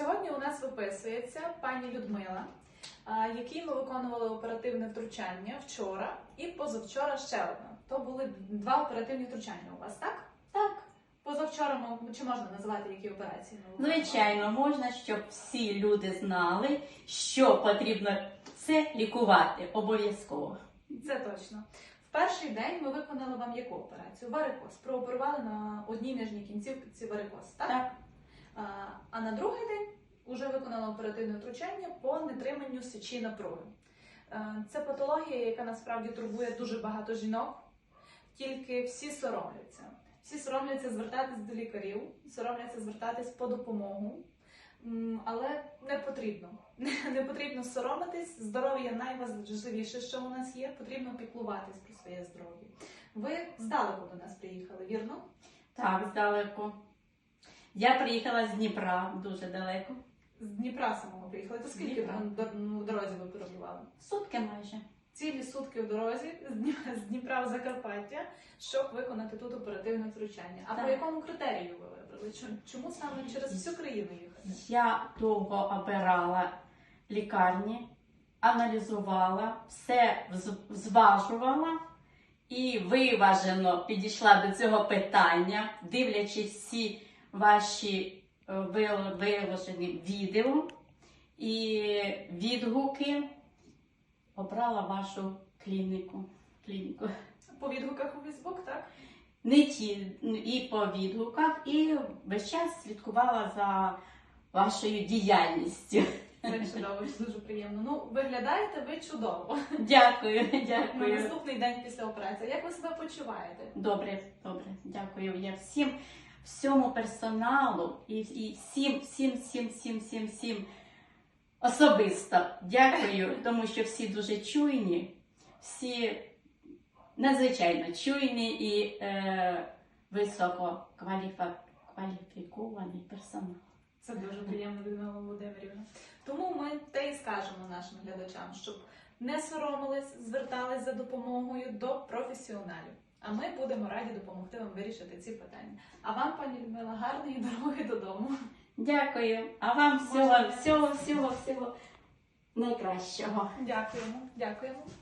Сьогодні у нас виписується пані Людмила, якій ми виконували оперативне втручання вчора і позавчора ще одне. То були два оперативні втручання у вас, так? Так, Позавчора ми чи можна називати які операції? звичайно, можна, щоб всі люди знали, що потрібно це лікувати обов'язково. Це точно. В перший день ми виконали вам яку операцію? Варикоз. Прооперували на одній нижній кінцівці варикоз, так? Так, а на другий день вже виконала оперативне втручання по нетриманню сечі напруги. Е, Це патологія, яка насправді турбує дуже багато жінок, тільки всі соромляться. Всі соромляться звертатись до лікарів, соромляться звертатись по допомогу. Але не потрібно. Не потрібно соромитись. Здоров'я найважливіше, що у нас є. Потрібно піклуватись про своє здоров'я. Ви здалеку до нас приїхали, вірно? так, здалеку. Я приїхала з Дніпра дуже далеко. З Дніпра самого приїхали. То скільки Дніпра. дор- ну, в дорозі ви перебували? Сутки майже. Цілі сутки в дорозі з Дні- з Дніпра в Закарпаття, щоб виконати тут оперативне втручання. А Так. по якому критерію ви вибрали? Чому- Чому саме через всю країну їхати? Я довго обирала лікарні, аналізувала, все вз- зважувала і виважено підійшла до цього питання, дивлячись всі ваші виложені відео і відгуки, обрала вашу клініку. клініку. По відгуках у Фейсбук, так? Не ті і по відгуках, і весь час слідкувала за вашою діяльністю. Це чудово, дуже приємно. Ну, виглядаєте ви чудово. Дякую, дякую. наступний день після операції. Як ви себе почуваєте? Добре, добре, дякую. Я всім, всьому персоналу і, і всім, всім, всім, всім, всім, всім особисто дякую, тому що всі дуже чуйні, всі надзвичайно чуйні і е, високо кваліфікований персонал. Це дуже приємно, Людмила Володимирівна. Тому ми те і скажемо нашим глядачам, щоб не соромились, звертались за допомогою до професіоналів. А ми будемо раді допомогти вам вирішити ці питання. А вам, пані Людмила, гарної дороги додому. Дякую. А вам всього, всього, всього, всього найкращого. Дякуємо, дякуємо.